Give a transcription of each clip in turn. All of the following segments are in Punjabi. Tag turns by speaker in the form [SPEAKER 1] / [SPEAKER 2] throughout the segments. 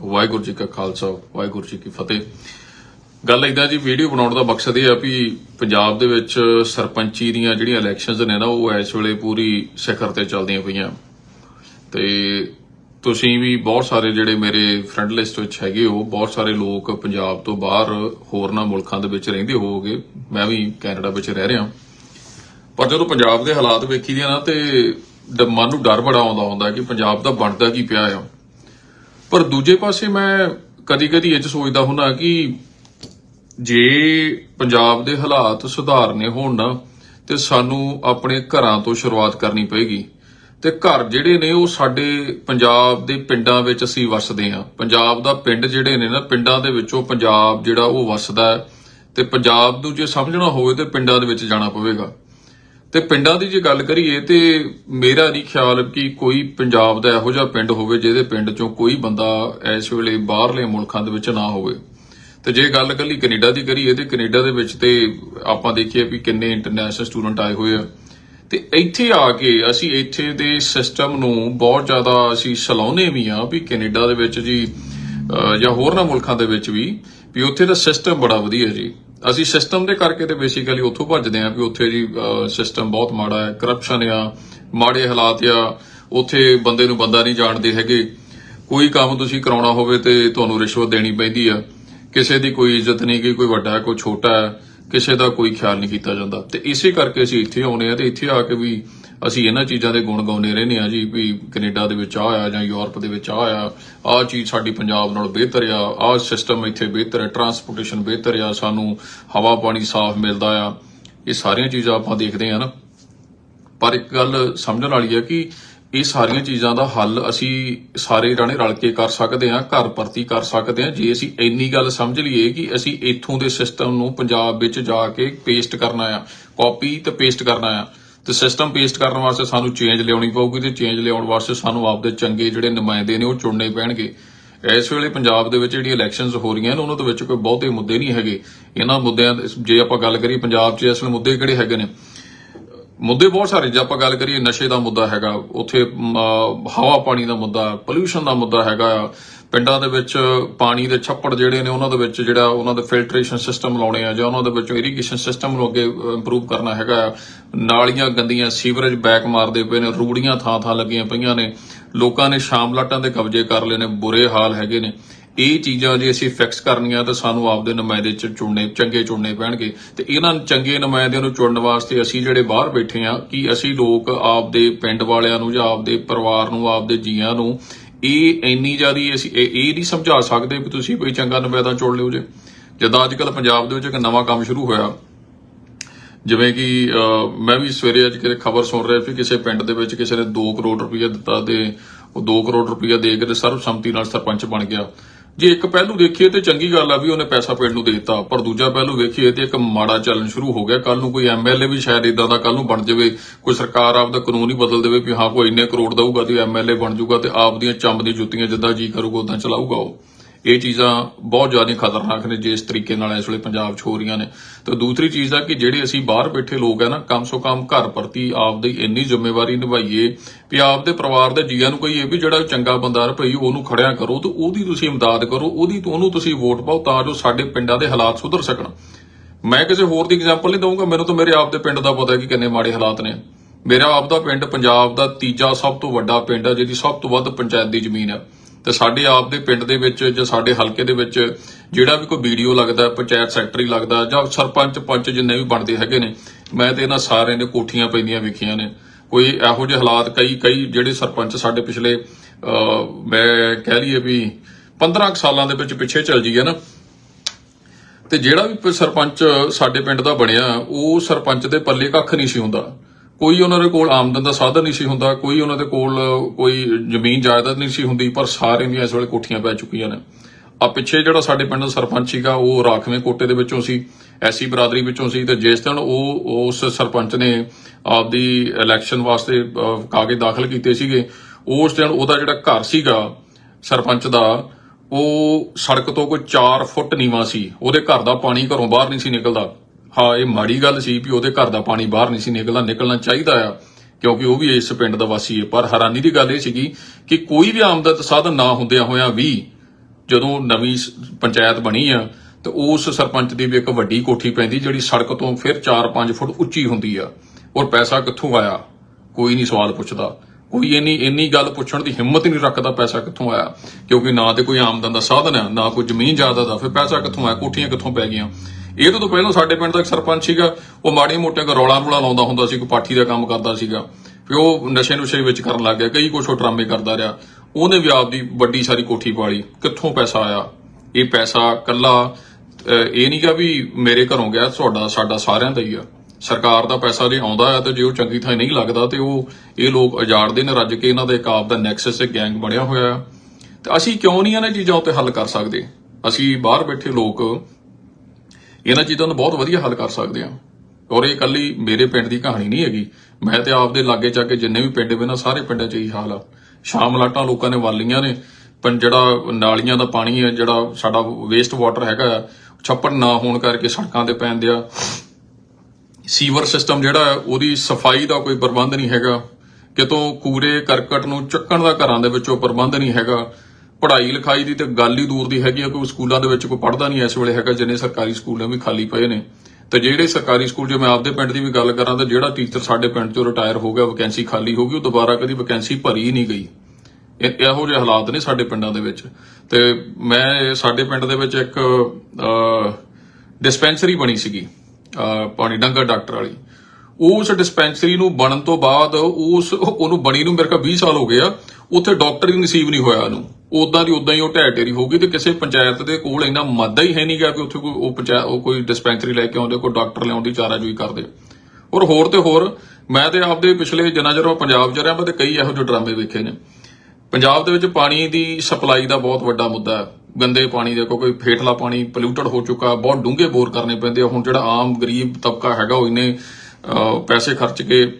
[SPEAKER 1] ਵਾਹਿਗੁਰੂ ਜੀ ਕਾ ਖਾਲਸਾ, ਵਾਹਿਗੁਰੂ ਜੀ ਕੀ ਫਤਿਹ। ਗੱਲ ਇਦਾਂ ਜੀ, ਵੀਡੀਓ ਬਣਾਉਣ ਦਾ ਮਕਸਦ ਇਹ ਆ ਵੀ ਪੰਜਾਬ ਦੇ ਵਿੱਚ ਸਰਪੰਚੀ ਦੀਆਂ ਜਿਹੜੀਆਂ ਇਲੈਕਸ਼ਨਸ ਨੇ ਨਾ, ਉਹ ਇਸ ਵੇਲੇ ਪੂਰੀ ਸਿਖਰ ਤੇ ਚੱਲਦੀਆਂ ਪਈਆਂ। ਤੇ ਤੁਸੀਂ ਵੀ ਬਹੁਤ ਸਾਰੇ ਜਿਹੜੇ ਮੇਰੇ ਫਰੈਂਡ ਲਿਸਟ ਵਿੱਚ ਹੈਗੇ ਹੋ, ਬਹੁਤ ਸਾਰੇ ਲੋਕ ਪੰਜਾਬ ਤੋਂ ਬਾਹਰ ਹੋਰਨਾਂ ਮੁਲਕਾਂ ਦੇ ਵਿੱਚ ਰਹਿੰਦੇ ਹੋਵੋਗੇ, ਮੈਂ ਵੀ ਕੈਨੇਡਾ ਵਿੱਚ ਰਹਿ ਰਿਹਾ। ਪਰ ਜਦੋਂ ਪੰਜਾਬ ਦੇ ਹਾਲਾਤ ਵੇਖੀਦੇ ਆ ਨਾ, ਤੇ ਮਨ ਨੂੰ ਡਰ ਬੜਾ ਆਉਂਦਾ ਹੁੰਦਾ ਕਿ ਪੰਜਾਬ ਦਾ ਬਣਦਾ ਕੀ ਪਿਆ ਆ। ਪਰ ਦੂਜੇ ਪਾਸੇ ਮੈਂ ਕਦੀ-ਕਦੀ ਇਹ ਚ ਸੋਚਦਾ ਹੁੰਦਾ ਕਿ ਜੇ ਪੰਜਾਬ ਦੇ ਹਾਲਾਤ ਸੁਧਾਰਨੇ ਹੋਣ ਨਾ, ਤੇ ਸਾਨੂੰ ਆਪਣੇ ਘਰਾਂ ਤੋਂ ਸ਼ੁਰੂਆਤ ਕਰਨੀ ਪਏਗੀ। ਤੇ ਘਰ ਜਿਹੜੇ ਨੇ, ਉਹ ਸਾਡੇ ਪੰਜਾਬ ਦੇ ਪਿੰਡਾਂ ਵਿੱਚ ਅਸੀਂ ਵਸਦੇ ਆ ਪੰਜਾਬ ਦਾ ਪਿੰਡ ਜਿਹੜੇ ਨੇ ਨਾ, ਪਿੰਡਾਂ ਦੇ ਵਿੱਚੋਂ ਪੰਜਾਬ ਜਿਹੜਾ ਉਹ ਵਸਦਾ ਤੇ ਪੰਜਾਬ ਨੂੰ ਜੇ ਸਮਝਣਾ ਹੋਵੇ, ਤੇ ਪਿੰਡਾਂ ਦੇ ਵਿੱਚ ਜਾਣਾ ਪਵੇਗਾ। ਤੇ ਪਿੰਡਾਂ ਦੀ ਜੇ ਗੱਲ ਕਰੀਏ ਤੇ ਮੇਰਾ ਨਹੀਂ ਖਿਆਲ ਕਿ ਕੋਈ ਪੰਜਾਬ ਦਾ ਇਹੋ ਜਿਹਾ ਪਿੰਡ ਹੋਵੇ ਜਿਹਦੇ ਪਿੰਡ ਚੋਂ ਕੋਈ ਬੰਦਾ ਇਸ ਵੇਲੇ ਬਾਹਰਲੇ ਮੁਲਕਾਂ ਦੇ ਵਿੱਚ ਨਾ ਹੋਵੇ। ਤੇ ਜੇ ਗੱਲ ਕੱਲੀ ਕੈਨੇਡਾ ਦੀ ਕਰੀਏ ਤੇ ਕੈਨੇਡਾ ਦੇ ਵਿੱਚ ਤੇ ਆਪਾਂ ਦੇਖੀਏ ਵੀ ਕਿੰਨੇ ਇੰਟਰਨੈਸ਼ਨਲ ਸਟੂਡੈਂਟ ਆਏ ਹੋਏ ਆ। ਤੇ ਇੱਥੇ ਆ ਕੇ ਅਸੀਂ ਇੱਥੇ ਦੇ ਸਿਸਟਮ ਨੂੰ ਬਹੁਤ ਜ਼ਿਆਦਾ ਅਸੀਂ ਸਲਾਉਨੇ ਵੀ ਆ ਵੀ ਕੈਨੇਡਾ ਦੇ ਵਿੱਚ ਜੀ ਜਾਂ ਹੋਰਨਾਂ ਮੁਲਕਾਂ ਦੇ ਵਿੱਚ ਵੀ ਵੀ ਉੱਥੇ ਦਾ ਸਿਸਟਮ ਬੜਾ ਵਧੀਆ ਜੀ। ਅਸੀਂ ਸਿਸਟਮ ਦੇ ਕਰਕੇ ਤੇ ਬੇਸਿਕਲੀ ਉੱਥੋਂ ਭੱਜਦੇ ਆ ਵੀ ਉੱਥੇ ਜੀ ਸਿਸਟਮ ਬਹੁਤ ਮਾੜਾ ਹੈ ਕਰਪਸ਼ਨ ਆ, ਮਾੜੇ ਹਾਲਾਤ ਆ, ਉੱਥੇ ਬੰਦੇ ਨੂੰ ਬੰਦਾ ਨਹੀਂ ਜਾਣਦੇ ਹੈਗੇ। ਕੋਈ ਕੰਮ ਤੁਸੀਂ ਕਰਾਉਣਾ ਹੋਵੇ ਤੇ ਤੁਹਾਨੂੰ ਰਿਸ਼ਵਤ ਦੇਣੀ ਪੈਂਦੀ ਆ। ਕਿਸੇ ਦੀ ਕੋਈ ਇੱਜ਼ਤ ਨਹੀਂ ਕਿ ਕੋਈ ਵੱਡਾ ਹੈ, ਕੋਈ ਛੋਟਾ ਹੈ, ਕਿਸੇ ਦਾ ਕੋਈ ਖਿਆਲ ਨਹੀਂ ਕੀਤਾ ਜਾਂਦਾ। ਤੇ ਇਸੇ ਕਰਕੇ ਅਸੀਂ ਇੱਥੇ ਆਉਨੇ ਆ ਤੇ ਇੱਥੇ ਆ ਕੇ ਵੀ ਅਸੀਂ ਇਹਨਾਂ ਚੀਜ਼ਾਂ ਦੇ ਗੁਣ ਗਾਉਂਦੇ ਰਹਿੰਦੇ ਆ ਜੀ, ਵੀ ਕੈਨੇਡਾ ਦੇ ਵਿੱਚ ਆ ਆ ਜਾਂ ਯੂਰਪ ਦੇ ਵਿੱਚ ਆ ਆ ਆ ਚੀਜ਼ ਸਾਡੀ ਪੰਜਾਬ ਨਾਲ ਬਿਹਤਰ ਆ ਆ ਸਿਸਟਮ ਇੱਥੇ ਬਿਹਤਰ ਹੈ ਟਰਾਂਸਪੋਰਟੇਸ਼ਨ ਬਿਹਤਰ ਆ, ਸਾਨੂੰ ਹਵਾ ਪਾਣੀ ਸਾਫ਼ ਮਿਲਦਾ ਆ। ਇਹ ਸਾਰੀਆਂ ਚੀਜ਼ਾਂ ਆਪਾਂ ਦੇਖਦੇ ਆ ਨਾ। ਪਰ ਇੱਕ ਗੱਲ ਸਮਝਣ ਵਾਲੀ ਹੈ ਕਿ ਇਹ ਸਾਰੀਆਂ ਚੀਜ਼ਾਂ ਦਾ ਹੱਲ ਅਸੀਂ ਸਾਰੇ ਜਾਣੇ ਰਲ ਕੇ ਕਰ ਸਕਦੇ ਹਾਂ, ਘਰ ਪਰਤੀ ਕਰ ਸਕਦੇ ਹਾਂ। ਜੇ ਅਸੀਂ ਇੰਨੀ ਗੱਲ ਸਮਝ ਲਈਏ ਕਿ ਅਸੀਂ ਇੱਥੋਂ ਦੇ ਸਿਸਟਮ ਨੂੰ ਪੰਜਾਬ ਵਿੱਚ ਜਾ ਕੇ ਪੇਸਟ ਕਰਨਾ ਆ ਕਾਪੀ ਤੇ ਪੇਸਟ ਕਰਨਾ ਆ ਤੇ ਸਿਸਟਮ ਪੇਸਟ ਕਰਨ ਵਾਸਤੇ ਸਾਨੂੰ ਚੇਂਜ ਲਿਆਉਣੀ ਪਊਗੀ ਤੇ ਚੇਂਜ ਲਿਆਉਣ ਵਾਸਤੇ ਸਾਨੂੰ ਆਪਦੇ ਚੰਗੇ ਜਿਹੜੇ ਨੁਮਾਇੰਦੇ ਨੇ ਉਹ ਚੁਣਨੇ ਪੈਣਗੇ। ਇਸ ਵੇਲੇ ਪੰਜਾਬ ਦੇ ਵਿੱਚ ਜਿਹੜੀ ਇਲੈਕਸ਼ਨਸ ਹੋ ਰਹੀਆਂ ਨੇ, ਉਹਨਾਂ ਦੇ ਵਿੱਚ ਕੋਈ ਬਹੁਤੇ ਮੁੱਦੇ ਨਹੀਂ ਹੈਗੇ। ਇਹਨਾਂ ਮੁੱਦਿਆਂ ਜੇ ਆਪਾਂ ਗੱਲ ਕਰੀਏ ਪੰਜਾਬ 'ਚ ਇਸ ਵੇਲੇ ਮੁੱਦੇ ਕਿਹੜੇ ਹੈਗੇ ਨੇ? ਮੁੱਦੇ ਬਹੁਤ ਸਾਰੇ, ਜੇ ਆਪਾਂ ਗੱਲ ਕਰੀਏ ਨਸ਼ੇ ਦਾ ਮੁੱਦਾ ਹੈਗਾ, ਉੱਥੇ ਹਵਾ ਪਾਣੀ ਦਾ ਮੁੱਦਾ ਪੋਲੂਸ਼ਨ ਦਾ ਮੁੱਦਾ ਹੈਗਾ ਆ ਪਿੰਡਾਂ ਦੇ ਵਿੱਚ ਪਾਣੀ ਦੇ ਛੱਪੜ ਜਿਹੜੇ ਨੇ ਉਹਨਾਂ ਦੇ ਵਿੱਚ ਜਿਹੜਾ ਉਹਨਾਂ ਦੇ ਫਿਲਟਰੇਸ਼ਨ ਸਿਸਟਮ ਲਾਉਣੇ ਆ ਜਾਂ ਉਹਨਾਂ ਦੇ ਵਿੱਚ ਇਰੀਗੇਸ਼ਨ ਸਿਸਟਮ ਨੂੰ ਅੱਗੇ ਇੰਪਰੂਵ ਕਰਨਾ ਹੈਗਾ ਨਾਲੀਆਂ ਗੰਦੀਆਂ ਸੀਵਰੇਜ ਬੈਕ ਮਾਰਦੇ ਪਏ ਨੇ, ਰੂੜੀਆਂ ਥਾਂ ਥਾਂ ਲੱਗੀਆਂ ਪਈਆਂ ਨੇ। ਲੋਕਾਂ ਨੇ ਸ਼ਾਮ ਲਾਟਾਂ ਦੇ ਕਬਜ਼ੇ ਕਰ ਲਏ ਨੇ, ਬੁਰੇ ਹਾਲ ਹੈਗੇ ਨੇ। ਇਹ ਚੀਜ਼ਾਂ ਜੇ ਅਸੀਂ ਫਿਕਸ ਕਰਨੀਆਂ ਤਾਂ ਸਾਨੂੰ ਆਪਦੇ ਨੁਮਾਇੰਦੇ ਚ ਚੁਣਨੇ, ਚੰਗੇ ਚੁਣਨੇ ਪੈਣਗੇ। ਤੇ ਇਹਨਾਂ ਚੰਗੇ ਨੁਮਾਇੰਦਿਆਂ ਨੂੰ ਚੁਣਨ ਵਾਸਤੇ ਅਸੀਂ ਜਿਹੜੇ ਬਾਹਰ ਬੈਠੇ ਆ, ਕਿ ਅਸੀਂ ਲੋਕ ਆਪਦੇ ਪਿੰਡ ਵਾਲਿਆਂ ਨੂੰ ਜਾਂ ਆਪਦੇ ਪਰਿਵਾਰ ਨੂੰ, ਆਪਦੇ ਜੀਆਂ ਨੂੰ ਇਹ ਇੰਨੀ ਜ਼ਿਆਦੀ ਅਸੀਂ ਇਹ ਨਹੀਂ ਸਮਝਾ ਸਕਦੇ ਵੀ ਤੁਸੀਂ ਕੋਈ ਚੰਗਾ ਨੁਮਾਇੰਦਾ ਚੁਣ ਲਿਓ ਜੇ। ਜਦੋਂ ਅੱਜ ਕੱਲ ਪੰਜਾਬ ਦੇ ਵਿੱਚ ਇੱਕ ਨਵਾਂ ਕੰਮ ਸ਼ੁਰੂ ਹੋਇਆ। ਜਿਵੇਂ ਕਿ ਅਹ, ਮੈਂ ਵੀ ਸਵੇਰੇ ਅੱਜ ਕਿਤੇ ਖਬਰ ਸੁਣ ਰਿਹਾ ਸੀ ਕਿਸੇ ਪਿੰਡ ਦੇ ਵਿੱਚ ਕਿਸੇ ਨੇ 2 ਕਰੋੜ ਰੁਪਏ ਦਿੱਤਾ ਤੇ ਉਹ 2 ਕਰੋੜ ਰੁਪਏ ਦੇ ਕੇ ਤੇ ਸਰਬਸੰਮਤੀ ਨਾਲ ਸਰਪੰਚ ਬਣ ਗਿਆ। ਜੇ ਇੱਕ ਪਹਿਲੂ ਦੇਖੀਏ ਤੇ ਚੰਗੀ ਗੱਲ ਆ ਵੀ ਉਹਨੇ ਪੈਸਾ ਪਿੰਡ ਨੂੰ ਦੇ ਦਿੱਤਾ, ਪਰ ਦੂਜਾ ਪਹਿਲੂ ਵੇਖੀਏ ਤੇ ਇੱਕ ਮਾੜਾ ਚੱਲਣ ਸ਼ੁਰੂ ਹੋ ਗਿਆ। ਕੱਲ ਨੂੰ ਕੋਈ ਐਮਐਲਏ ਵੀ ਸ਼ਾਇਦ ਇਦਾਂ ਦਾ ਕੱਲ ਨੂੰ ਬਣ ਜਾਵੇ, ਕੋਈ ਸਰਕਾਰ ਆਪਦਾ ਕਾਨੂੰਨ ਹੀ ਬਦਲ ਦੇਵੇ ਵੀ ਹਾਂ, ਕੋਈ ਇੰਨੇ ਕਰੋੜ ਦਊਗਾ ਤੇ ਐਮਐਲਏ ਬਣ ਜਾਊਗਾ ਤੇ ਆਪ ਦੀਆਂ ਚੰਬ ਦੀ ਜੁੱਤੀਆਂ ਜਿੱਦਾਂ ਜੀ ਕਰੂਗਾ ਉਦਾਂ ਚਲਾਊਗਾ ਉਹ। ਇਹ ਚੀਜ਼ਾਂ ਬਹੁਤ ਜ਼ਿਆਦਾ ਖਤਰਨਾਕ ਨੇ ਜਿਸ ਤਰੀਕੇ ਨਾਲ ਇਸ ਵੇਲੇ ਪੰਜਾਬ 'ਚ ਹੋ ਰਹੀਆਂ ਨੇ। ਤੇ ਦੂਸਰੀ ਚੀਜ਼ ਆ ਕਿ ਜਿਹੜੇ ਅਸੀਂ ਬਾਹਰ ਬੈਠੇ ਲੋਕ ਆ ਨਾ, ਕਮ ਸੋ ਕਮ ਘਰ ਪ੍ਰਤੀ ਆਪਦੀ ਇੰਨੀ ਜ਼ਿੰਮੇਵਾਰੀ ਨਿਭਾਈਏ ਵੀ ਆਪਦੇ ਪਰਿਵਾਰ ਦੇ ਜੀਆਂ ਨੂੰ ਕਹੀਏ ਵੀ ਜਿਹੜਾ ਚੰਗਾ ਬੰਦਾ ਰੁਪਈ ਉਹਨੂੰ ਖੜਿਆ ਕਰੋ ਤੇ ਉਹਦੀ ਤੁਸੀਂ ਇਮਦਾਦ ਕਰੋ, ਉਹਦੀ ਉਹਨੂੰ ਤੁਸੀਂ ਵੋਟ ਪਾਓ ਤਾਂ ਜੋ ਸਾਡੇ ਪਿੰਡਾਂ ਦੇ ਹਾਲਾਤ ਸੁਧਰ ਸਕਣ। ਮੈਂ ਕਿਸੇ ਹੋਰ ਦੀ ਐਗਜ਼ਾਮਪਲ ਨਹੀਂ ਦਊਂਗਾ, ਮੈਨੂੰ ਤਾਂ ਮੇਰੇ ਆਪ ਦੇ ਪਿੰਡ ਦਾ ਪਤਾ ਕਿ ਕਿੰਨੇ ਮਾੜੇ ਹਾਲਾਤ ਨੇ। ਮੇਰਾ ਆਪ ਦਾ ਪਿੰਡ ਪੰਜਾਬ ਦਾ ਤੀਜਾ ਸਭ ਤੋਂ ਵੱਡਾ ਪਿੰਡ ਹੈ ਜਿਹਦੀ ਸਭ ਤੋਂ ਵੱਧ ਪੰਚਾਇਤ ਦੀ ਜ਼ਮੀਨ ਹੈ ਤੇ ਸਾਡੇ ਆਪ ਦੇ ਪਿੰਡ ਦੇ ਵਿੱਚ ਜਾਂ ਸਾਡੇ ਹਲਕੇ ਦੇ ਵਿੱਚ ਜਿਹੜਾ ਵੀ ਕੋਈ ਵੀਡੀਓ ਲੱਗਦਾ ਪੰਚਾਇਤ ਸੈਕਟਰੀ ਲੱਗਦਾ ਜਾਂ ਸਰਪੰਚ ਪੰਚ ਜਿੰਨੇ ਵੀ ਬਣਦੇ ਹੈਗੇ ਨੇ ਮੈਂ ਤੇ ਇਹਨਾਂ ਸਾਰਿਆਂ ਦੇ ਕੋਠੀਆਂ ਪੈਂਦੀਆਂ ਵੇਖੀਆਂ ਨੇ। ਕੋਈ ਇਹੋ ਜਿਹੇ ਹਾਲਾਤ ਕਈ ਕਈ ਜਿਹੜੇ ਸਰਪੰਚ ਸਾਡੇ ਪਿਛਲੇ ਅਹ, ਮੈਂ ਕਹਿ ਲਈਏ ਵੀ 15 ਕੁ ਸਾਲਾਂ ਦੇ ਵਿੱਚ ਪਿੱਛੇ ਚੱਲ ਜੀਏ ਨਾ। ਤੇ ਜਿਹੜਾ ਵੀ ਸਰਪੰਚ ਸਾਡੇ ਪਿੰਡ ਦਾ ਬਣਿਆ ਉਹ ਸਰਪੰਚ ਦੇ ਪੱਲੇ ਕੱਖ ਨਹੀਂ ਸੀ ਹੁੰਦਾ। ਕੋਈ ਉਹਨਾਂ ਦੇ ਕੋਲ ਆਮਦਨ ਦਾ ਸਾਧਨ ਨਹੀਂ ਸੀ ਹੁੰਦਾ, ਕੋਈ ਉਹਨਾਂ ਦੇ ਕੋਲ ਕੋਈ ਜ਼ਮੀਨ ਜਾਇਦਾਦ ਨਹੀਂ ਸੀ ਹੁੰਦੀ, ਪਰ ਸਾਰਿਆਂ ਦੀਆਂ ਇਸ ਵੇਲੇ ਕੋਠੀਆਂ ਪੈ ਚੁੱਕੀਆਂ ਨੇ। ਆ ਪਿੱਛੇ ਜਿਹੜਾ ਸਾਡੇ ਪਿੰਡ ਦਾ ਸਰਪੰਚ ਸੀਗਾ, ਉਹ ਰਾਖਵੇਂ ਕੋਟੇ ਦੇ ਵਿੱਚੋਂ ਸੀ, ਐਸੀ ਬਰਾਦਰੀ ਵਿੱਚੋਂ ਸੀ, ਤੇ ਜਿਸ ਦਿਨ ਉਹ, ਉਸ ਸਰਪੰਚ ਨੇ ਆਪਦੀ ਇਲੈਕਸ਼ਨ ਵਾਸਤੇ ਕਾਗਜ਼ ਦਾਖਲ ਕੀਤੇ ਸੀਗੇ, ਉਸ ਦਿਨ ਉਹਦਾ ਜਿਹੜਾ ਘਰ ਸੀਗਾ ਸਰਪੰਚ ਦਾ, ਉਹ ਸੜਕ ਤੋਂ ਕੋਈ 4 ਫੁੱਟ ਨੀਵਾ ਸੀ, ਉਹਦੇ ਘਰ ਦਾ ਪਾਣੀ ਘਰੋਂ ਬਾਹਰ ਨਹੀਂ ਸੀ ਨਿਕਲਦਾ। ਹਾਂ, ਇਹ ਮਾੜੀ ਗੱਲ ਸੀ ਵੀ ਉਹਦੇ ਘਰ ਦਾ ਪਾਣੀ ਬਾਹਰ ਨਹੀਂ ਸੀ ਨਿਕਲਣਾ ਨਿਕਲਣਾ ਚਾਹੀਦਾ ਆ। ਕਿਉਂਕਿ ਉਹ ਵੀ ਇਸ ਪਿੰਡ ਦਾ ਵਾਸੀ ਹੈ। ਪਰ ਹੈਰਾਨੀ ਦੀ ਗੱਲ ਇਹ ਸੀਗੀ ਕਿ ਕੋਈ ਵੀ ਆਮਦਨ ਸਾਧਨ ਨਾ ਹੁੰਦਿਆਂ ਹੋਇਆਂ ਵੀ ਜਦੋਂ ਨਵੀਂ ਪੰਚਾਇਤ ਬਣੀ ਆ, ਤੇ ਉਸ ਸਰਪੰਚ ਦੀ ਵੀ ਇੱਕ ਵੱਡੀ ਕੋਠੀ ਪੈਂਦੀ ਜਿਹੜੀ ਸੜਕ ਤੋਂ ਫਿਰ 4-5 ਫੁੱਟ ਉੱਚੀ ਹੁੰਦੀ ਆ। ਔਰ ਪੈਸਾ ਕਿੱਥੋਂ ਆਇਆ? ਕੋਈ ਨਹੀਂ ਸਵਾਲ ਪੁੱਛਦਾ। ਕੋਈ ਇੰਨੀ ਇੰਨੀ ਗੱਲ ਪੁੱਛਣ ਦੀ ਹਿੰਮਤ ਨਹੀਂ ਰੱਖਦਾ ਪੈਸਾ ਕਿੱਥੋਂ ਆਇਆ। ਕਿਉਂਕਿ ਨਾ ਤੇ ਕੋਈ ਆਮਦਨ ਦਾ ਸਾਧਨ ਹੈ ਨਾ ਕੋਈ ਜ਼ਮੀਨ ਜਾਇਦਾਦ ਦਾ ਫਿਰ ਪੈਸਾ ਕਿੱਥੋਂ ਆਇਆ? ਕੋਠੀਆਂ ਕਿੱਥੋਂ ਪੈ ਗਈਆਂ? ਇਹਦੇ ਤੋਂ ਪਹਿਲਾਂ ਸਾਡੇ ਪਿੰਡ ਦਾ ਇੱਕ ਸਰਪੰਚ ਸੀਗਾ, ਉਹ ਮਾੜੀ ਮੋਟੇ ਕੋ ਰੌਲਾ ਰੌਲਾ ਲਾਉਂਦਾ ਹੁੰਦਾ ਸੀ ਕੋਈ ਪਾਠੀ ਦਾ ਕੰਮ ਕਰਦਾ ਸੀਗਾ। ਵੀ ਉਹ ਨਸ਼ੇ ਨੁਸ਼ੇ ਵਿੱਚ ਕਰਨ ਲੱਗ ਗਿਆ, ਕਈ ਕੁਛ ਉਹ ਡਰਾਮੇ ਕਰਦਾ ਰਿਹਾ। ਉਹਨੇ ਵੀ ਆਪਦੀ ਵੱਡੀ ਸਾਰੀ ਕੋਠੀ ਪਾਲੀ। ਕਿੱਥੋਂ ਪੈਸਾ ਆਇਆ? ਇਹ ਪੈਸਾ ਕੱਲਾ ਅਹ ਇਹ ਨਹੀਂਗਾ ਵੀ ਮੇਰੇ ਘਰੋਂ ਗਿਆ, ਤੁਹਾਡਾ, ਸਾਡਾ ਸਾਰਿਆਂ ਦਾ ਹੀ ਆ। ਸਰਕਾਰ ਦਾ ਪੈਸਾ ਜੇ ਆਉਂਦਾ ਹੈ ਤੇ ਜੇ ਉਹ ਚੰਗੀ ਥਾਂ ਨਹੀਂ ਲੱਗਦਾ ਤੇ ਉਹ, ਇਹ ਲੋਕ ਅਜਾੜਦੇ ਨੇ ਰੱਜ ਕੇ ਇਹਨਾਂ ਦਾ ਇੱਕ ਆਪ ਦਾ ਨੈਕਸਸ, ਇੱਕ ਗੈਂਗ ਬਣਿਆ ਹੋਇਆ। ਤੇ ਅਸੀਂ ਕਿਉਂ ਨਹੀਂ ਇਹਨਾਂ ਚੀਜ਼ਾਂ ਉੱਤੇ ਹੱਲ ਕਰ ਸਕਦੇ? ਅਸੀਂ ਬਾਹਰ ਬੈਠੇ ਲੋਕ ਇਹਨਾਂ ਚੀਜ਼ਾਂ ਨੂੰ ਬਹੁਤ ਵਧੀਆ ਹੱਲ ਕਰ ਸਕਦੇ ਹਾਂ। ਔਰ ਇਹ ਇਕੱਲੀ ਮੇਰੇ ਪਿੰਡ ਦੀ ਕਹਾਣੀ ਨਹੀਂ ਹੈਗੀ। ਮੈਂ ਤੇ ਆਪਦੇ ਲਾਗੇ ਚੱਕੇ ਜਿੰਨੇ ਵੀ ਪਿੰਡ ਵੇ ਨਾ ਸਾਰੇ ਪਿੰਡਾਂ 'ਚ ਇਹੀ ਹਾਲ ਆ। ਸ਼ਾਮ ਲਾਟਾਂ ਲੋਕਾਂ ਨੇ ਵਾਲੀਆਂ ਨੇ ਪਰ ਜਿਹੜਾ ਨਾਲੀਆਂ ਦਾ ਪਾਣੀ ਹੈ ਜਿਹੜਾ ਸਾਡਾ ਵੇਸਟ ਵਾਟਰ ਹੈਗਾ ਆ, ਛੱਪੜ ਨਾ ਹੋਣ ਕਰਕੇ ਸੜਕਾਂ ਤੇ ਪੈਂਦੇ ਆ ਸੀਵਰ ਸਿਸਟਮ ਜਿਹੜਾ ਉਹਦੀ ਸਫ਼ਾਈ ਦਾ ਕੋਈ ਪ੍ਰਬੰਧ ਨਹੀਂ ਹੈਗਾ। ਕਿਤੋਂ ਕੂੜੇ ਕਰਕਟ ਨੂੰ ਚੱਕਣ ਦਾ ਘਰਾਂ ਦੇ ਵਿੱਚੋਂ ਪ੍ਰਬੰਧ ਨਹੀਂ ਹੈਗਾ। ਪੜ੍ਹਾਈ ਲਿਖਾਈ ਦੀ ਤੇ ਗੱਲ ਹੀ ਦੂਰ ਦੀ ਹੈਗੀ ਆ, ਕੋਈ ਸਕੂਲਾਂ ਦੇ ਵਿੱਚ ਕੋਈ ਪੜ੍ਹਦਾ ਨਹੀਂ ਇਸ ਵੇਲੇ ਹੈਗਾ, ਜਿੰਨੇ ਸਰਕਾਰੀ ਸਕੂਲ ਨੇ ਵੀ ਖਾਲੀ ਪਏ ਨੇ। ਤੇ ਜਿਹੜੇ ਸਰਕਾਰੀ ਸਕੂਲ, ਜੇ ਮੈਂ ਆਪਦੇ ਪਿੰਡ ਦੀ ਵੀ ਗੱਲ ਕਰਾਂ, ਤਾਂ ਜਿਹੜਾ ਟੀਚਰ ਸਾਡੇ ਪਿੰਡ ਚੋਂ ਰਿਟਾਇਰ ਹੋ ਗਿਆ ਵੈਕੈਂਸੀ ਖਾਲੀ ਹੋ ਗਈ, ਉਹ ਦੁਬਾਰਾ ਕਦੀ ਵੈਕੈਂਸੀ ਭਰੀ ਹੀ ਨਹੀਂ ਗਈ। ਇਹ- ਇਹੋ ਜਿਹੇ ਹਾਲਾਤ ਨੇ ਸਾਡੇ ਪਿੰਡਾਂ ਦੇ ਵਿੱਚ। ਤੇ ਮੈਂ ਸਾਡੇ ਪਿੰਡ ਦੇ ਵਿੱਚ ਇੱਕ ਡਿਸਪੈਂਸਰੀ ਬਣੀ ਸੀਗੀ ਪਾਣੀ ਡੰਗਰ ਡਾਕਟਰ ਵਾਲੀ। ਉਸ ਡਿਸਪੈਂਸਰੀ ਨੂੰ ਬਣਨ ਤੋਂ ਬਾਅਦ ਉਸ, ਉਹਨੂੰ ਬਣੀ ਨੂੰ ਮੇਰੇ ਕੋਲ 20 ਸਾਲ ਹੋ ਗਏ ਆ, ਉੱਥੇ ਡਾਕਟਰ ਹੀ ਨਸੀਬ ਨਹੀਂ ਹੋਇਆ ਉਹਨੂੰ। ਉਦਾਂ ਦੀ ਉਦਾਂ ਹੀ ਉਹ ਢਹਿ ਢੇਰੀ ਹੋ ਗਈ ਤੇ ਕਿਸੇ ਪੰਚਾਇਤ ਦੇ ਕੋਲ ਇੰਨਾ ਮਾਦਾ ਹੀ ਹੈ ਨਹੀਂ ਗਿਆ ਕਿ ਉੱਥੇ ਕੋਈ ਉਹ ਪੰਚਾਇਤ ਉਹ ਕੋਈ ਡਿਸਪੈਂਸਰੀ ਲੈ ਕੇ ਆਉਂਦੇ, ਕੋਈ ਡਾਕਟਰ ਲਿਆਉਣ ਦੀ ਚਾਰਾਜੋਈ ਕਰਦੇ। ਔਰ ਹੋਰ ਤੇ ਹੋਰ, ਮੈਂ ਤੇ ਆਪਦੇ ਪਿਛਲੇ ਜਿੰਨਾ ਚਿਰ ਪੰਜਾਬ ਚ ਰਿਹਾ, ਮੈਂ ਤੇ ਕਈ ਇਹੋ ਜਿਹੇ ਡਰਾਮੇ ਵੇਖੇ ਨੇ। ਪੰਜਾਬ ਦੇ ਵਿੱਚ ਪਾਣੀ ਦੀ ਸਪਲਾਈ ਦਾ ਬਹੁਤ ਵੱਡਾ ਮੁੱਦਾ ਹੈ। ਗੰਦੇ ਪਾਣੀ ਦੇ ਕੋਈ ਫੇਟਲਾ ਪਾਣੀ ਪੋਲਿਊਟਡ ਹੋ ਚੁੱਕਾ, ਬਹੁਤ ਡੂੰਘੇ ਬੋਰ ਕਰਨੇ ਪੈਂਦੇ ਆ। ਹੁਣ ਜਿਹੜਾ ਆਮ ਗਰੀਬ ਤਬਕਾ ਹੈਗਾ, ਉਹ ਇਹਨੇ ਪੈਸੇ ਖਰਚ ਕੇ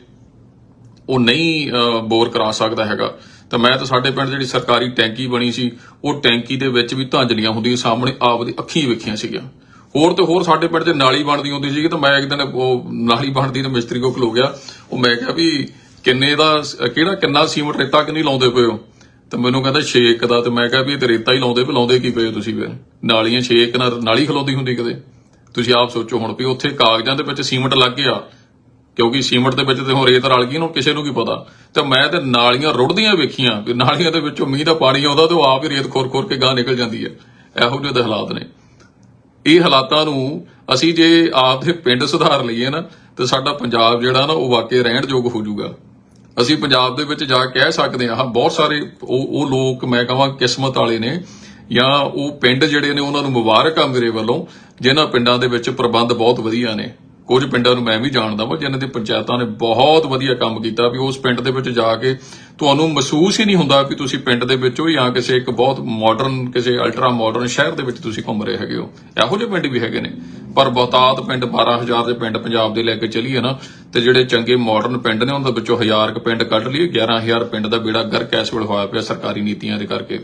[SPEAKER 1] ਉਹ ਨਹੀਂ ਅਹ, ਬੋਰ ਕਰਾ ਸਕਦਾ ਹੈਗਾ। ਤਾਂ ਮੈਂ ਤਾਂ ਸਾਡੇ ਪਿੰਡ ਜਿਹੜੀ ਸਰਕਾਰੀ ਟੈਂਕੀ ਬਣੀ ਸੀ ਉਹ ਟੈਂਕੀ ਦੇ ਵਿੱਚ ਵੀ ਧਾਂਜਲੀਆਂ ਹੁੰਦੀਆਂ ਸਾਹਮਣੇ ਆਪਦੀ ਅੱਖੀਂ ਵੇਖੀਆਂ ਸੀਗੀਆਂ। ਹੋਰ ਤੇ ਹੋਰ ਸਾਡੇ ਪਿੰਡ 'ਚ ਨਾਲੀ ਬਣਦੀ ਹੁੰਦੀ ਸੀ ਤਾਂ ਮੈਂ ਇੱਕ ਦਿਨ ਉਹ ਨਾਲੀ ਬਣਦੀ ਤੇ ਮਿਸਤਰੀ ਕੋਲ ਖਲੋ ਗਿਆ। ਉਹ ਮੈਂ ਕਿਹਾ ਵੀ ਕਿੰਨੇ ਦਾ ਕਿਹੜਾ ਕਿੰਨਾ ਸੀਮਟ ਰੇਤਾ ਕਿੰਨੀ ਲਾਉਂਦੇ ਪਏ ਹੋ? ਤੇ ਮੈਨੂੰ ਕਹਿੰਦਾ 6 ਇੱਕ ਦਾ ਤੇ ਮੈਂ ਕਿਹਾ ਵੀ ਇਹ ਤੇ ਰੇਤਾ ਹੀ ਲਾਉਂਦੇ ਪਏ ਲਾਉਂਦੇ ਕੀ ਪਏ ਹੋ ਤੁਸੀਂ ਫਿਰ? ਨਾਲੀਆਂ 6 ਇੱਕ ਨਾਲ ਨਾਲੀ ਖਲੋਦੀ ਹੁੰਦੀ ਕਦੇ ਤੁਸੀਂ ਆਪ ਸੋਚੋ ਹੁਣ ਵੀ ਉੱਥੇ ਕਾਗਜ਼ਾਂ ਦੇ ਵਿੱਚ ਸੀਮਟ ਲੱਗ ਗਿਆ। ਕਿਉਂਕਿ ਸੀਮਟ ਦੇ ਵਿੱਚ ਤੇ ਹੁਣ ਰੇਤ ਰਲ ਗਈ ਨੂੰ ਕਿਸੇ ਨੂੰ ਕੀ ਪਤਾ? ਤੇ ਮੈਂ ਤੇ ਨਾਲੀਆਂ ਰੁੜਦੀਆਂ ਵੇਖੀਆਂ, ਵੀ ਨਾਲੀਆਂ ਦੇ ਵਿੱਚੋਂ ਮੀਂਹ ਦਾ ਪਾਣੀ ਆਉਂਦਾ ਤੇ ਉਹ ਆਪ ਹੀ ਰੇਤ ਖੋਰ ਖੋਰ ਕੇ ਗਾਹ ਨਿਕਲ ਜਾਂਦੀ ਹੈ। ਇਹੋ ਜਿਹੇ ਦੇ ਹਾਲਾਤ ਨੇ। ਇਹ ਹਾਲਾਤਾਂ ਨੂੰ ਅਸੀਂ ਜੇ ਆਪ ਦੇ ਪਿੰਡ ਸੁਧਾਰ ਲਈਏ ਨਾ, ਤੇ ਸਾਡਾ ਪੰਜਾਬ ਜਿਹੜਾ ਨਾ, ਉਹ ਵਾਕਈ ਰਹਿਣ ਯੋਗ ਹੋ ਜਾਊਗਾ। ਅਸੀਂ ਪੰਜਾਬ ਦੇ ਵਿੱਚ ਜਾ ਕੇ ਕਹਿ ਸਕਦੇ ਹਾਂ, ਬਹੁਤ ਸਾਰੇ ਉਹ ਉਹ ਲੋਕ, ਮੈਂ ਕਹਾਂ, ਕਿਸਮਤ ਵਾਲੇ ਨੇ, ਜਾਂ ਉਹ ਪਿੰਡ ਜਿਹੜੇ ਨੇ, ਉਹਨਾਂ ਨੂੰ ਮੁਬਾਰਕ ਆ ਮੇਰੇ ਵੱਲੋਂ, ਜਿਨ੍ਹਾਂ ਪਿੰਡਾਂ ਦੇ ਵਿੱਚ ਪ੍ਰਬੰਧ ਬਹੁਤ ਵਧੀਆ ਨੇ। ਕੁਝ ਪਿੰਡਾਂ ਨੂੰ ਮੈਂ ਵੀ ਜਾਣਦਾ ਵਾਂ, ਜਿਨ੍ਹਾਂ ਦੇ ਪੰਚਾਇਤਾਂ ਨੇ ਬਹੁਤ ਵਧੀਆ ਕੰਮ ਕੀਤਾ ਵੀ ਉਸ ਪਿੰਡ ਦੇ ਵਿੱਚ ਜਾ ਕੇ ਤੁਹਾਨੂੰ ਮਹਿਸੂਸ ਹੀ ਨਹੀਂ ਹੁੰਦਾ ਕਿ ਤੁਸੀਂ ਪਿੰਡ ਦੇ ਵਿੱਚ ਹੋ ਜਾਂ ਕਿਸੇ ਇੱਕ ਬਹੁਤ ਮਾਡਰਨ ਕਿਸੇ ਅਲਟਰਾ ਮਾਡਰਨ ਸ਼ਹਿਰ ਦੇ ਵਿੱਚ ਤੁਸੀਂ ਘੁੰਮ ਰਹੇ ਹੈਗੇ ਹੋ। ਇਹੋ ਜਿਹੇ ਪਿੰਡ ਵੀ ਹੈਗੇ ਨੇ। ਪਰ ਬਹੁਤਾਤ ਪਿੰਡ 12000 ਦੇ ਪਿੰਡ ਪੰਜਾਬ ਦੇ ਲੈ ਕੇ ਚੱਲੀਏ ਨਾ, ਤੇ ਜਿਹੜੇ ਚੰਗੇ ਮਾਡਰਨ ਪਿੰਡ ਨੇ, ਉਹਨਾਂ ਦੇ ਵਿੱਚੋਂ ਹਜ਼ਾਰ ਕ ਪਿੰਡ ਕੱਢ ਲਈਏ 11000 ਪਿੰਡ ਦਾ ਬੇੜਾ ਗਰਕ ਇਸ ਵੇਲੇ ਹੋਇਆ ਪਿਆ ਸਰਕਾਰੀ ਨੀਤੀਆਂ ਦੇ ਕਰਕੇ।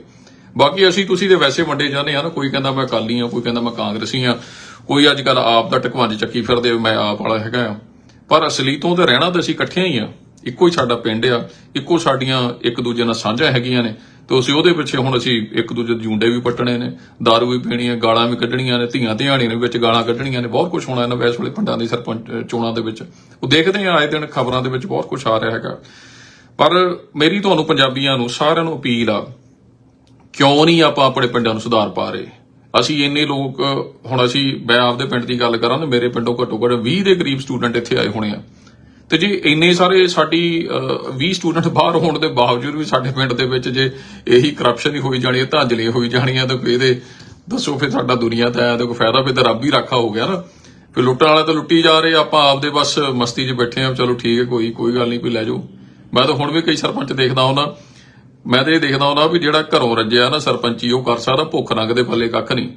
[SPEAKER 1] ਬਾਕੀ ਅਸੀਂ ਤੁਸੀਂ ਤੇ ਵੈਸੇ ਵੰਡੇ ਜਾਂਦੇ ਆ ਨਾ, ਕੋਈ ਕਹਿੰਦਾ ਮੈਂ ਅਕਾਲੀ ਆ, ਕੋਈ ਕਹਿੰਦਾ ਮੈਂ ਕਾਂਗਰਸੀ ਆ ਕੋਈ ਅੱਜ ਕੱਲ ਆਪ ਦਾ ਟਕਵਾਂਜ ਚੱਕੀ ਫਿਰਦੇ ਮੈਂ ਆਪ ਵਾਲਾ ਹੈਗਾ ਆ। ਪਰ ਅਸਲੀ ਤੋਂ ਤੇ ਰਹਿਣਾ ਤਾਂ ਅਸੀਂ ਇਕੱਠਿਆਂ ਹੀ ਆ। ਇੱਕੋ ਹੀ ਸਾਡਾ ਪਿੰਡ ਆ, ਇੱਕੋ ਸਾਡੀਆਂ ਇੱਕ ਦੂਜੇ ਨਾਲ ਸਾਂਝਾਂ ਹੈਗੀਆਂ ਨੇ। ਤੇ ਅਸੀਂ ਉਹਦੇ ਪਿੱਛੇ ਹੁਣ ਅਸੀਂ ਇੱਕ ਦੂਜੇ ਦੇ ਜੂੰਡੇ ਵੀ ਪੱਟਣੇ ਨੇ, ਦਾਰੂ ਵੀ ਪੀਣੀ ਹੈ ਗਾਲਾਂ ਵੀ ਕੱਢਣੀਆਂ ਨੇ, ਧੀਆਂ ਧਿਆਣੀਆਂ ਨੇ ਵਿੱਚ ਗਾਲਾਂ ਕੱਢਣੀਆਂ ਨੇ, ਬਹੁਤ ਕੁਝ ਹੋਣਾ ਇਹਨਾਂ ਵੈਸ ਵੇਲੇ ਪਿੰਡਾਂ ਦੀ ਸਰਪੰਚ ਚੋਣਾਂ ਦੇ ਵਿੱਚ। ਉਹ ਦੇਖਦੇ ਆ, ਆਏ ਦਿਨ ਖਬਰਾਂ ਦੇ ਵਿੱਚ ਬਹੁਤ ਕੁਝ ਆ ਰਿਹਾ ਹੈਗਾ। ਪਰ ਮੇਰੀ ਤੁਹਾਨੂੰ ਪੰਜਾਬੀਆਂ ਨੂੰ ਸਾਰਿਆਂ ਨੂੰ ਅਪੀਲ ਆ, ਕਿਉਂ ਨਹੀਂ ਆਪਾਂ ਆਪਣੇ ਪਿੰਡਾਂ ਨੂੰ ਸੁਧਾਰ ਪਾ ਰਹੇ? ਅਸੀਂ ਇੰਨੇ ਲੋਕ ਹੁਣ ਅਸੀਂ ਮੈਂ ਆਪਦੇ ਪਿੰਡ ਦੀ ਗੱਲ ਕਰਾਂ ਤਾਂ ਮੇਰੇ ਪਿੰਡੋਂ ਘੱਟੋ ਘੱਟ 20 ਦੇ ਕਰੀਬ ਸਟੂਡੈਂਟ ਇੱਥੇ ਆਏ ਹੋਣੇ ਆ। ਤੇ ਜੇ ਇੰਨੇ ਸਾਰੇ ਸਾਡੀ ਅਹ, 20 ਸਟੂਡੈਂਟ ਬਾਹਰ ਹੋਣ ਦੇ ਬਾਵਜੂਦ ਵੀ ਸਾਡੇ ਪਿੰਡ ਦੇ ਵਿੱਚ ਜੇ ਇਹੀ ਕਰਪਸ਼ਨ ਹੀ ਹੋਈ ਜਾਣੀ ਹੈ ਧਾਂਜਲੀ ਹੋਈ ਜਾਣੀ ਹੈ ਤਾਂ ਇਹਦੇ ਦੱਸੋ ਫਿਰ ਸਾਡਾ ਦੁਨੀਆ ਤਾਂ ਆਇਆ ਤਾਂ ਕੋਈ ਫਾਇਦਾ ਫਿਰ ਤਾਂ ਰੱਬ ਹੀ ਰਾਖਾ ਹੋ ਗਿਆ ਨਾ। ਫਿਰ ਲੁੱਟਣ ਵਾਲੇ ਤਾਂ ਲੁੱਟੀ ਜਾ ਰਹੇ ਆਪਾਂ ਆਪਦੇ ਬਸ ਮਸਤੀ 'ਚ ਬੈਠੇ ਆ ਚਲੋ ਠੀਕ ਹੈ ਕੋਈ ਕੋਈ ਗੱਲ ਨਹੀਂ ਕੋਈ ਲੈ ਜਾਓ। ਮੈਂ ਤਾਂ ਹੁਣ ਵੀ ਕਈ ਸਰਪੰਚ ਦੇਖਦਾ ਹੁੰਦਾ। ਮੈਂ ਤੇ ਇਹ ਦੇਖਦਾ ਹੁੰਦਾ ਵੀ ਜਿਹੜਾ ਘਰੋਂ ਰੱਜਿਆ ਨਾ ਸਰਪੰਚੀ, ਉਹ ਕਰ ਸਕਦਾ, ਭੁੱਖ ਨੰਗ ਦੇ ਪੱਲੇ ਕੱਖ ਨਹੀਂ।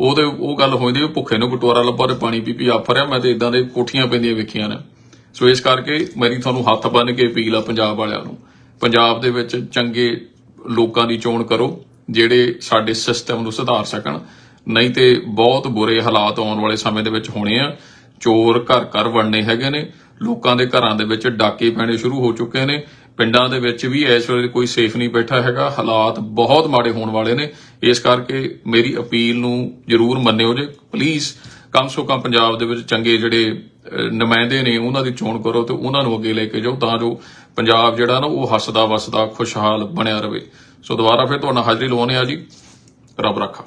[SPEAKER 1] ਉਹਦੇ ਉਹ ਗੱਲ ਹੋਈਦੀ ਵੀ ਭੁੱਖੇ ਨੂੰ ਕਟੋਰਾ ਲੱਭਾ ਤੇ ਪਾਣੀ ਪੀ ਪੀ ਆਫਰਿਆ ਮੈਂ ਤੇ ਇਦਾਂ ਦੇ ਕੋਠੀਆਂ ਪੈਂਦੀਆਂ ਵੇਖੀਆਂ ਨੇ। ਸੋ ਇਸ ਕਰਕੇ ਮੇਰੀ ਤੁਹਾਨੂੰ ਹੱਥ ਬੰਨ ਕੇ ਅਪੀਲ ਆ ਪੰਜਾਬ ਵਾਲਿਆਂ ਨੂੰ। ਪੰਜਾਬ ਦੇ ਵਿੱਚ ਚੰਗੇ ਲੋਕਾਂ ਦੀ ਚੋਣ ਕਰੋ, ਜਿਹੜੇ ਸਾਡੇ ਸਿਸਟਮ ਨੂੰ ਸੁਧਾਰ ਸਕਣ। ਨਹੀਂ ਤੇ ਬਹੁਤ ਬੁਰੇ ਹਾਲਾਤ ਆਉਣ ਵਾਲੇ ਸਮੇਂ ਦੇ ਵਿੱਚ ਹੋਣੇ ਆ। ਚੋਰ ਘਰ ਘਰ ਵੜਨੇ ਹੈਗੇ ਨੇ। ਲੋਕਾਂ ਦੇ ਘਰਾਂ ਦੇ ਵਿੱਚ ਡਾਕੇ ਪੈਣੇ ਸ਼ੁਰੂ ਹੋ ਚੁੱਕੇ ਨੇ। ਪਿੰਡਾਂ ਦੇ ਵਿੱਚ ਵੀ ਇਸ ਵੇਲੇ ਕੋਈ ਸੇਫ ਨਹੀਂ ਬੈਠਾ ਹੈਗਾ। ਹਾਲਾਤ ਬਹੁਤ ਮਾੜੇ ਹੋਣ ਵਾਲੇ ਨੇ। ਇਸ ਕਰਕੇ ਮੇਰੀ ਅਪੀਲ ਨੂੰ ਜਰੂਰ ਮੰਨਿਓ ਜੇ। ਪਲੀਜ਼ ਕਮ ਸੋ ਕਮ ਪੰਜਾਬ ਦੇ ਵਿੱਚ ਚੰਗੇ ਜਿਹੜੇ ਨੁਮਾਇੰਦੇ ਨੇ, ਉਹਨਾਂ ਦੀ ਚੋਣ ਕਰੋ ਤੇ ਉਹਨਾਂ ਨੂੰ ਅੱਗੇ ਲੈ ਕੇ ਜਾਓ ਤਾਂ ਜੋ ਪੰਜਾਬ ਜਿਹੜਾ ਨਾ, ਉਹ ਹੱਸਦਾ ਵਸਦਾ, ਖੁਸ਼ਹਾਲ ਬਣਿਆ ਰਵੇ ਸੋ ਦੁਬਾਰਾ ਫਿਰ ਤੁਹਾਨੂੰ ਹਾਜ਼ਰੀ ਲਵਾਉਂਦੇ ਆ ਜੀ। ਰੱਬ ਰੱਖਾ।